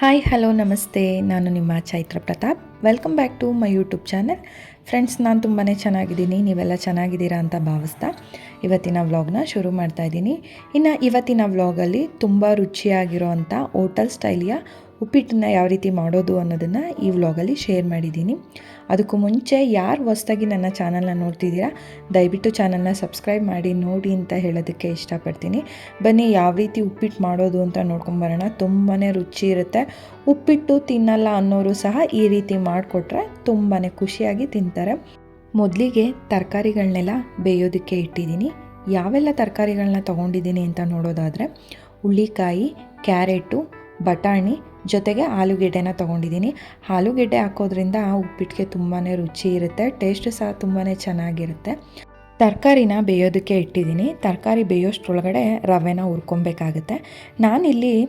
Hi hello ನಮಸ್ತೆ. ನಾನು ನಿಮ್ಮ Chaitra Pratap. Welcome back to my YouTube channel friends ನಾನು ತುಂಬಾ ಚೆನ್ನಾಗಿದ್ದೀನಿ. ನೀವೆಲ್ಲ ಚೆನ್ನಾಗಿದ್ದೀರಾ ಅಂತ ಭಾವಿಸ್ತಾ ಇವತ್ತಿನ ವ್ಲಾಗ್ನ ಶುರು ಮಾಡ್ತಾ ಇದ್ದೀನಿ. ಇನ್ನು ಇವತ್ತಿನ ವ್ಲಾಗಲ್ಲಿ ತುಂಬ ರುಚಿಯಾಗಿರೋ ಅಂಥ ಓಟಲ್ ಸ್ಟೈಲಿಯ ಉಪ್ಪಿಟ್ಟನ್ನ ಯಾವ ರೀತಿ ಮಾಡೋದು ಅನ್ನೋದನ್ನು ಈ ವ್ಲಾಗಲ್ಲಿ ಶೇರ್ ಮಾಡಿದ್ದೀನಿ. ಅದಕ್ಕೂ ಮುಂಚೆ ಯಾರು ಹೊಸ್ದಾಗಿ ನನ್ನ ಚಾನಲ್ನ ನೋಡ್ತಿದ್ದೀರಾ, ದಯವಿಟ್ಟು ಚಾನಲ್ನ ಸಬ್ಸ್ಕ್ರೈಬ್ ಮಾಡಿ ನೋಡಿ ಅಂತ ಹೇಳೋದಕ್ಕೆ ಇಷ್ಟಪಡ್ತೀನಿ. ಬನ್ನಿ, ಯಾವ ರೀತಿ ಉಪ್ಪಿಟ್ಟು ಮಾಡೋದು ಅಂತ ನೋಡ್ಕೊಂಬರೋಣ ತುಂಬಾ ರುಚಿ ಇರುತ್ತೆ. ಉಪ್ಪಿಟ್ಟು ತಿನ್ನಲ್ಲ ಅನ್ನೋರು ಸಹ ಈ ರೀತಿ ಮಾಡಿಕೊಟ್ರೆ ತುಂಬಾ ಖುಷಿಯಾಗಿ ತಿಂತಾರೆ. ಮೊದಲಿಗೆ ತರಕಾರಿಗಳನ್ನೆಲ್ಲ ಬೇಯೋದಕ್ಕೆ ಇಟ್ಟಿದ್ದೀನಿ. ಯಾವೆಲ್ಲ ತರಕಾರಿಗಳನ್ನ ತೊಗೊಂಡಿದ್ದೀನಿ ಅಂತ ನೋಡೋದಾದರೆ ಹುಳ್ಳಿಕಾಯಿ ಕ್ಯಾರೆಟು, ಬಟಾಣಿ ಜೊತೆಗೆ ಆಲೂಗೆಡ್ಡೆನ ತೊಗೊಂಡಿದ್ದೀನಿ. ಆಲೂಗೆಡ್ಡೆ ಹಾಕೋದ್ರಿಂದ ಉಪ್ಪಿಟ್ಟಿಗೆ ತುಂಬಾ ರುಚಿ ಇರುತ್ತೆ ಟೇಸ್ಟ್ ಸಹ ತುಂಬಾ ಚೆನ್ನಾಗಿರುತ್ತೆ. ತರಕಾರಿನ ಬೇಯೋದಕ್ಕೆ ಇಟ್ಟಿದ್ದೀನಿ. ತರಕಾರಿ ಬೇಯೋಷ್ಟ್ರೊಳಗಡೆ ರವೆನ ಹುರ್ಕೊಬೇಕಾಗುತ್ತೆ. ನಾನಿಲ್ಲಿ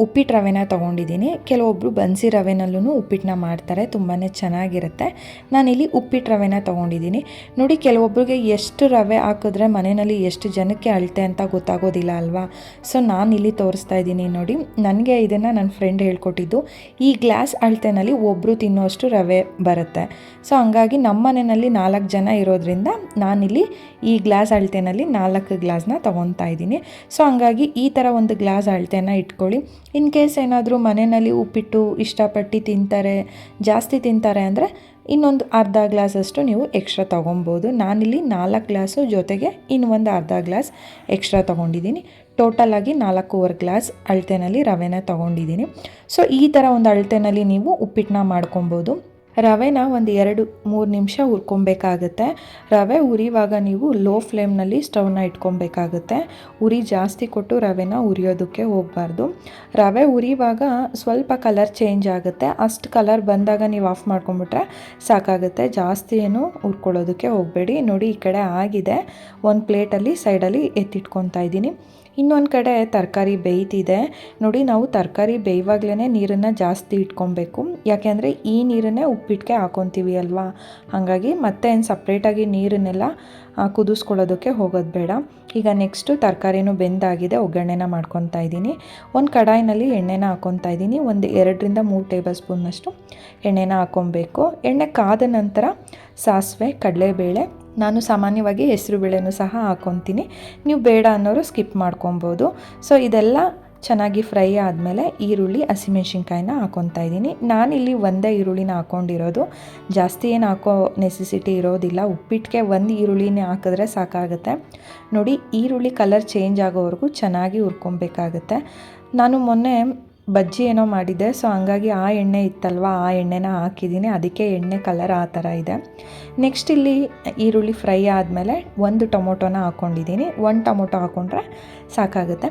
ಉಪ್ಪಿಟ್ಟು ರವೆನ ತೊಗೊಂಡಿದ್ದೀನಿ. ಕೆಲವೊಬ್ಬರು ಬನ್ಸಿ ರವೆನಲ್ಲೂ ಉಪ್ಪಿಟ್ಟನ್ನ ಮಾಡ್ತಾರೆ ತುಂಬಾ ಚೆನ್ನಾಗಿರುತ್ತೆ. ನಾನಿಲ್ಲಿ ಉಪ್ಪಿಟ್ಟು ರವೆನ ತೊಗೊಂಡಿದ್ದೀನಿ. ನೋಡಿ ಕೆಲವೊಬ್ಬರಿಗೆ ಎಷ್ಟು ರವೆ ಹಾಕಿದ್ರೆ ಮನೆಯಲ್ಲಿ ಎಷ್ಟು ಜನಕ್ಕೆ ಅಳತೆ ಅಂತ ಗೊತ್ತಾಗೋದಿಲ್ಲ ಅಲ್ವಾ? ಸೊ ನಾನು ಇಲ್ಲಿ ತೋರಿಸ್ತಾ ಇದ್ದೀನಿ ನೋಡಿ. ನನಗೆ ಇದನ್ನು ನನ್ನ ಫ್ರೆಂಡ್ ಹೇಳ್ಕೊಟ್ಟಿದ್ದು, ಈ ಗ್ಲಾಸ್ ಅಳತೆನಲ್ಲಿ ಒಬ್ಬರು ತಿನ್ನೋಷ್ಟು ರವೆ ಬರುತ್ತೆ. ಸೊ, ಹಂಗಾಗಿ ನಮ್ಮ ಮನೆಯಲ್ಲಿ ನಾಲ್ಕು ಜನ ಇರೋದ್ರಿಂದ ನಾನಿಲ್ಲಿ ಈ ಗ್ಲಾಸ್ ಅಳತೆನಲ್ಲಿ ನಾಲ್ಕು ಗ್ಲಾಸ್ನ ತೊಗೊತಾ ಇದ್ದೀನಿ. ಸೊ, ಹಂಗಾಗಿ ಈ ಥರ ಒಂದು ಗ್ಲಾಸ್ ಅಳತೆನ ಇಟ್ಕೊಳ್ಳಿ. ಇನ್ ಕೇಸ್ ಏನಾದರೂ ಮನೆಯಲ್ಲಿ ಉಪ್ಪಿಟ್ಟು ಇಷ್ಟಪಟ್ಟು ತಿಂತಾರೆ, ಜಾಸ್ತಿ ತಿಂತಾರೆ ಅಂದರೆ ಇನ್ನೊಂದು ಅರ್ಧ ಗ್ಲಾಸಷ್ಟು ನೀವು ಎಕ್ಸ್ಟ್ರಾ ತೊಗೊಬೋದು ನಾನಿಲ್ಲಿ ನಾಲ್ಕು ಗ್ಲಾಸು ಜೊತೆಗೆ ಇನ್ನೊಂದು ಅರ್ಧ ಗ್ಲಾಸ್ ಎಕ್ಸ್ಟ್ರಾ ತೊಗೊಂಡಿದ್ದೀನಿ. ಟೋಟಲ್ ಆಗಿ ನಾಲ್ಕೂವರೆ ಗ್ಲಾಸ್ ಅಳತೆನಲ್ಲಿ ರವೆನ ತೊಗೊಂಡಿದ್ದೀನಿ. ಸೊ ಈ ಥರ ಒಂದು ಅಳತೆನಲ್ಲಿ ನೀವು ಉಪ್ಪಿಟ್ಟನ್ನ ಮಾಡ್ಕೊಬೋದು ರವೆನ ಒಂದು ಎರಡು, ಮೂರು ನಿಮಿಷ ಹುರ್ಕೊಬೇಕಾಗತ್ತೆ. ರವೆ ಉರಿವಾಗ ನೀವು ಲೋ ಫ್ಲೇಮ್ನಲ್ಲಿ ಸ್ಟವ್ನ ಇಟ್ಕೊಬೇಕಾಗತ್ತೆ. ಉರಿ ಜಾಸ್ತಿ ಕೊಟ್ಟು ರವೆನ ಉರಿಯೋದಕ್ಕೆ ಹೋಗಬಾರ್ದು. ರವೆ ಉರಿವಾಗ ಸ್ವಲ್ಪ ಕಲರ್ ಚೇಂಜ್ ಆಗುತ್ತೆ. ಅಷ್ಟು ಕಲರ್ ಬಂದಾಗ ನೀವು ಆಫ್ ಮಾಡ್ಕೊಂಬಿಟ್ರೆ ಸಾಕಾಗುತ್ತೆ. ಜಾಸ್ತಿ ಏನು ಹುರ್ಕೊಳ್ಳೋದಕ್ಕೆ ಹೋಗಬೇಡಿ. ನೋಡಿ ಈ ಕಡೆ ಆಗಿದೆ. ಒಂದು ಪ್ಲೇಟಲ್ಲಿ ಸೈಡಲ್ಲಿ ಎತ್ತಿಟ್ಕೊತಾ ಇದ್ದೀನಿ. ಇನ್ನೊಂದು ಕಡೆ ತರಕಾರಿ ಬೇಯ್ತಿದೆ. ನೋಡಿ, ನಾವು ತರಕಾರಿ ಬೇಯುವಾಗಲೇ ನೀರನ್ನು ಜಾಸ್ತಿ ಇಟ್ಕೊಬೇಕು. ಯಾಕೆಂದರೆ ಈ ನೀರನ್ನೇ ಉಪ್ಪಿಟ್ಟಿಗೆ ಹಾಕೊತೀವಿ ಅಲ್ವಾ? ಹಾಗಾಗಿ ಮತ್ತೆ ಏನು ಸಪ್ರೇಟಾಗಿ ನೀರನ್ನೆಲ್ಲ ಕುದಿಸ್ಕೊಳ್ಳೋದಕ್ಕೆ ಹೋಗೋದು ಬೇಡ. ಈಗ ನೆಕ್ಸ್ಟು ತರಕಾರಿನೂ ಬೆಂದಾಗಿದೆ, ಒಗ್ಗರಣೆನ ಮಾಡ್ಕೊತಾ ಇದ್ದೀನಿ. ಒಂದು ಕಡಾಯಿನಲ್ಲಿ ಎಣ್ಣೆನ ಹಾಕ್ಕೊತಾ ಇದ್ದೀನಿ. ಒಂದು ಎರಡರಿಂದ ಮೂರು ಟೇಬಲ್ ಸ್ಪೂನ್ನಷ್ಟು ಎಣ್ಣೆನ ಹಾಕ್ಕೊಬೇಕು ಎಣ್ಣೆ ಕಾದ ನಂತರ ಸಾಸಿವೆ, ಕಡಲೆಬೇಳೆ ನಾನು ಸಾಮಾನ್ಯವಾಗಿ ಹೆಸರು ಬೇಳೆನೂ ಸಹ ಹಾಕ್ಕೊತೀನಿ ನೀವು ಬೇಡ ಅನ್ನೋರು ಸ್ಕಿಪ್ ಮಾಡ್ಕೊಬೋದು. ಸೊ ಇದೆಲ್ಲ ಚೆನ್ನಾಗಿ ಫ್ರೈ ಆದಮೇಲೆ ಈರುಳ್ಳಿ, ಹಸಿಮೆಣ್ಸಿನ್ಕಾಯಿನ ಹಾಕ್ಕೊತಾ ಇದ್ದೀನಿ. ಇಲ್ಲಿ ಒಂದೇ ಈರುಳ್ಳಿನ ಹಾಕ್ಕೊಂಡಿರೋದು ಜಾಸ್ತಿ ಏನು ಹಾಕೋ ನೆಸೆಸಿಟಿ ಇರೋದಿಲ್ಲ. ಉಪ್ಪಿಟ್ಟಿಗೆ ಒಂದು ಈರುಳ್ಳಿನೇ ಹಾಕಿದ್ರೆ ಸಾಕಾಗುತ್ತೆ. ನೋಡಿ, ಈರುಳ್ಳಿ ಕಲರ್ ಚೇಂಜ್ ಆಗೋವರೆಗೂ ಚೆನ್ನಾಗಿ ಹುರ್ಕೊಬೇಕಾಗತ್ತೆ. ನಾನು ಮೊನ್ನೆ ಬಜ್ಜಿ ಏನೋ ಮಾಡಿದ್ದೆ ಸೊ ಹಂಗಾಗಿ ಆ ಎಣ್ಣೆ ಇತ್ತಲ್ವ? ಆ ಎಣ್ಣೆನ ಹಾಕಿದ್ದೀನಿ. ಅದಕ್ಕೆ ಎಣ್ಣೆ ಕಲರ್ ಆ ಥರ ಇದೆ. ನೆಕ್ಸ್ಟ್ ಇಲ್ಲಿ ಈರುಳ್ಳಿ ಫ್ರೈ ಆದಮೇಲೆ ಒಂದು ಟೊಮೊಟೊನ ಹಾಕ್ಕೊಂಡಿದ್ದೀನಿ ಒಂದು ಟೊಮೊಟೊ ಹಾಕ್ಕೊಂಡ್ರೆ ಸಾಕಾಗುತ್ತೆ.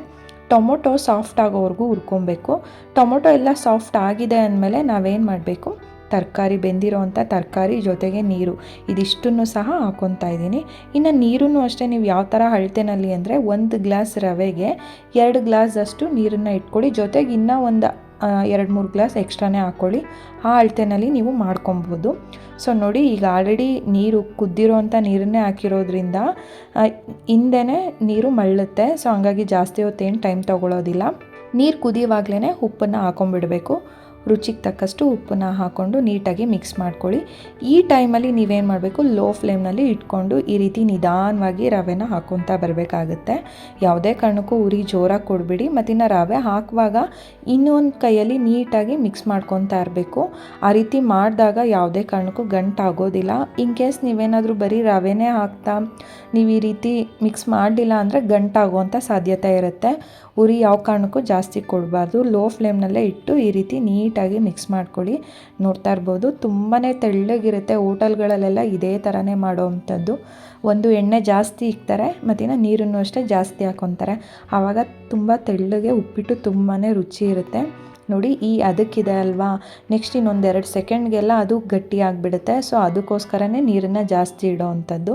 ಟೊಮೊಟೊ ಸಾಫ್ಟ್ ಆಗೋವರೆಗೂ ಹುರ್ಕೊಬೇಕು. ಟೊಮೊಟೊ ಎಲ್ಲ ಸಾಫ್ಟ್ ಆಗಿದೆ ಅಂದಮೇಲೆ ನಾವೇನು ಮಾಡಬೇಕು? ತರಕಾರಿ ಬೆಂದಿರೋವಂಥ ತರಕಾರಿ ಜೊತೆಗೆ ನೀರು. ಇದಿಷ್ಟನ್ನು ಸಹ ಹಾಕ್ಕೊತಾ ಇದ್ದೀನಿ. ಇನ್ನು ನೀರನ್ನು ಅಷ್ಟೇ, ನೀವು ಯಾವ ಥರ ಅಳತೆನಲ್ಲಿ ಅಂದರೆ ಒಂದು ಗ್ಲಾಸ್ ರವೆಗೆ ಎರಡು ಗ್ಲಾಸ್ ಅಷ್ಟು ನೀರನ್ನು ಇಟ್ಕೊಳ್ಳಿ. ಜೊತೆಗೆ ಇನ್ನೂ ಒಂದು ಎರಡು, ಮೂರು ಗ್ಲಾಸ್ ಎಕ್ಸ್ಟ್ರಾನೇ ಹಾಕ್ಕೊಳ್ಳಿ ಆ ಅಳತೆನಲ್ಲಿ ನೀವು ಮಾಡ್ಕೊಬೋದು ಸೊ, ನೋಡಿ, ಈಗ ಆಲ್ರೆಡಿ ನೀರು ಕುದ್ದಿರೋವಂಥ ನೀರನ್ನೇ ಹಾಕಿರೋದ್ರಿಂದ ಹಿಂದೆ ನೀರು ಮಳ್ಳುತ್ತೆ ಸೊ, ಹಂಗಾಗಿ ಜಾಸ್ತಿ ಹೊತ್ತೇನು ಟೈಮ್ ತೊಗೊಳೋದಿಲ್ಲ. ನೀರು ಕುದಿಯುವಾಗಲೇ ಉಪ್ಪನ್ನು ಹಾಕೊಂಡ್ಬಿಡಬೇಕು. ರುಚಿಗೆ ತಕ್ಕಷ್ಟು ಉಪ್ಪನ್ನ ಹಾಕ್ಕೊಂಡು ನೀಟಾಗಿ ಮಿಕ್ಸ್ ಮಾಡ್ಕೊಳ್ಳಿ. ಈ ಟೈಮಲ್ಲಿ ನೀವೇನು ಮಾಡಬೇಕು? ಲೋ ಫ್ಲೇಮ್ನಲ್ಲಿ ಇಟ್ಕೊಂಡು ಈ ರೀತಿ ನಿಧಾನವಾಗಿ ರವೆನ ಹಾಕ್ಕೊತಾ ಬರಬೇಕಾಗುತ್ತೆ. ಯಾವುದೇ ಕಾರಣಕ್ಕೂ ಉರಿ ಜೋರಾಗಿ ಕೊಡಬೇಡಿ. ಮತ್ತಿನ್ನು ರವೆ ಹಾಕುವಾಗ ಇನ್ನೊಂದು ಕೈಯಲ್ಲಿ ನೀಟಾಗಿ ಮಿಕ್ಸ್ ಮಾಡ್ಕೊತಾ ಇರಬೇಕು. ಆ ರೀತಿ ಮಾಡಿದಾಗ ಯಾವುದೇ ಕಾರಣಕ್ಕೂ ಗಂಟಾಗೋದಿಲ್ಲ. ಇನ್ ಕೇಸ್ ನೀವೇನಾದರೂ ಬರೀ ರವೆನೇ ಹಾಕ್ತಾ ನೀವು ಈ ರೀತಿ ಮಿಕ್ಸ್ ಮಾಡಲಿಲ್ಲ ಅಂದರೆ ಗಂಟಾಗುವಂಥ ಸಾಧ್ಯತೆ ಇರುತ್ತೆ. ಉರಿ ಯಾವ ಕಾರಣಕ್ಕೂ ಜಾಸ್ತಿ ಕೊಡಬಾರ್ದು. ಲೋ ಫ್ಲೇಮ್ನಲ್ಲೇ ಇಟ್ಟು ಈ ರೀತಿ ನೀಟಾಗಿ ಮಿಕ್ಸ್ ಮಾಡ್ಕೊಳ್ಳಿ. ನೋಡ್ತಾ ಇರ್ಬೋದು ತುಂಬಾ ತೆಳ್ಳಗಿರುತ್ತೆ ಹೋಟೆಲ್ಗಳಲ್ಲೆಲ್ಲ ಇದೇ ಥರನೇ ಮಾಡೋವಂಥದ್ದು ಒಂದು ಎಣ್ಣೆ ಜಾಸ್ತಿ ಇಕ್ತಾರೆ, ಮತ್ತಿನ್ನು ನೀರನ್ನು ಅಷ್ಟೇ ಜಾಸ್ತಿ ಹಾಕೊತಾರೆ. ಆವಾಗ ತುಂಬ ತೆಳ್ಳಗೆ ಉಪ್ಪಿಟ್ಟು ತುಂಬಾ ರುಚಿ ಇರುತ್ತೆ. ನೋಡಿ, ಈ ಅದಕ್ಕಿದೆ ಅಲ್ವಾ? ನೆಕ್ಸ್ಟ್ ಇನ್ನೊಂದೆರಡು ಸೆಕೆಂಡ್ಗೆಲ್ಲ ಅದು ಗಟ್ಟಿ ಆಗಿಬಿಡುತ್ತೆ. ಸೊ, ಅದಕ್ಕೋಸ್ಕರನೇ ನೀರನ್ನು ಜಾಸ್ತಿ ಇಡೋ ಅಂಥದ್ದು.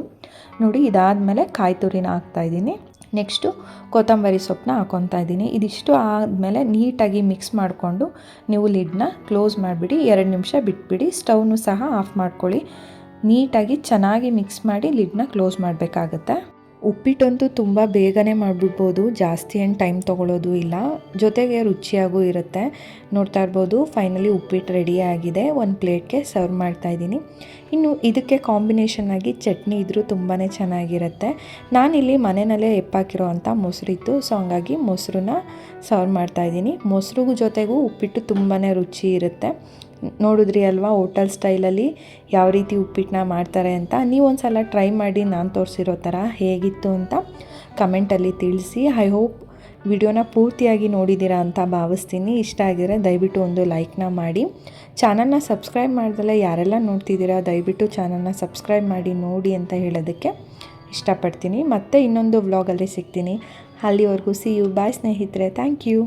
ನೋಡಿ, ಇದಾದಮೇಲೆ ಕಾಯಿ ತುರಿನ ಹಾಕ್ತಾಯಿದ್ದೀನಿ ನೆಕ್ಸ್ಟು ಕೊತ್ತಂಬರಿ ಸೊಪ್ಪನ್ನ ಹಾಕ್ಕೊತಾ ಇದ್ದೀನಿ. ಇದಿಷ್ಟು ಆದಮೇಲೆ ನೀಟಾಗಿ ಮಿಕ್ಸ್ ಮಾಡಿಕೊಂಡು ನೀವು ಲಿಡ್ನ ಕ್ಲೋಸ್ ಮಾಡಿಬಿಡಿ, ಎರಡು ನಿಮಿಷ ಬಿಟ್ಬಿಡಿ, ಸ್ಟವ್ನು ಸಹ ಆಫ್ ಮಾಡ್ಕೊಳ್ಳಿ. ನೀಟಾಗಿ ಚೆನ್ನಾಗಿ ಮಿಕ್ಸ್ ಮಾಡಿ ಲಿಡ್ನ ಕ್ಲೋಸ್ ಮಾಡಬೇಕಾಗತ್ತೆ. ಉಪ್ಪಿಟ್ಟಂತೂ ತುಂಬ ಬೇಗನೆ ಮಾಡಿಬಿಡ್ಬೋದು, ಜಾಸ್ತಿ ಏನು ಟೈಮ್ ತೊಗೊಳೋದು ಇಲ್ಲ. ಜೊತೆಗೆ ರುಚಿಯಾಗೂ ಇರುತ್ತೆ. ನೋಡ್ತಾ ಇರ್ಬೋದು ಫೈನಲಿ ಉಪ್ಪಿಟ್ಟು ರೆಡಿ ಆಗಿದೆ. ಒಂದು ಪ್ಲೇಟ್ಗೆ ಸರ್ವ್ ಮಾಡ್ತಾ ಇದ್ದೀನಿ. ಇನ್ನು ಇದಕ್ಕೆ ಕಾಂಬಿನೇಷನ್ ಆಗಿ ಚಟ್ನಿ ಇದ್ದರೂ ತುಂಬಾ ಚೆನ್ನಾಗಿರುತ್ತೆ. ನಾನಿಲ್ಲಿ ಮನೆಯಲ್ಲೇ ಎಪ್ಪಾಕಿರೋ ಅಂಥ ಮೊಸರಿತ್ತು ಸೊ ಹಂಗಾಗಿ ಮೊಸರನ್ನ ಸರ್ವ್ ಮಾಡ್ತಾ ಇದ್ದೀನಿ. ಮೊಸರು ಜೊತೆಗೂ ಉಪ್ಪಿಟ್ಟು ತುಂಬಾ ರುಚಿ ಇರುತ್ತೆ. ನೋಡಿದ್ರಿ ಅಲ್ವಾ ಹೋಟೆಲ್ ಸ್ಟೈಲಲ್ಲಿ ಯಾವ ರೀತಿ ಉಪ್ಪಿಟ್ಟನ್ನ ಮಾಡ್ತಾರೆ ಅಂತ. ನೀವು ಒಂದು ಸಲ ಟ್ರೈ ಮಾಡಿ, ನಾನು ತೋರಿಸಿರೋ ಥರ ಹೇಗಿತ್ತು ಅಂತ ಕಮೆಂಟಲ್ಲಿ ತಿಳಿಸಿ. ಐ ಹೋಪ್ ವಿಡಿಯೋನ ಪೂರ್ತಿಯಾಗಿ ನೋಡಿದ್ದೀರಾ ಅಂತ ಭಾವಿಸ್ತೀನಿ. ಇಷ್ಟ ಆಗಿದ್ರೆ ದಯವಿಟ್ಟು ಒಂದು ಲೈಕ್ನ ಮಾಡಿ. ಚಾನಲ್ನ ಸಬ್ಸ್ಕ್ರೈಬ್ ಮಾಡ್ದಲ್ಲ ಯಾರೆಲ್ಲ ನೋಡ್ತಿದ್ದೀರಾ, ದಯವಿಟ್ಟು ಚಾನಲ್ನ ಸಬ್ಸ್ಕ್ರೈಬ್ ಮಾಡಿ, ನೋಡಿ ಅಂತ ಹೇಳೋದಕ್ಕೆ ಇಷ್ಟಪಡ್ತೀನಿ. ಮತ್ತೆ ಇನ್ನೊಂದು ವ್ಲಾಗಲ್ಲಿ ಸಿಗ್ತೀನಿ. ಅಲ್ಲಿವರೆಗೂ ಸಿ ಯು ಬಾಯ್ ಸ್ನೇಹಿತರೆ. Thank you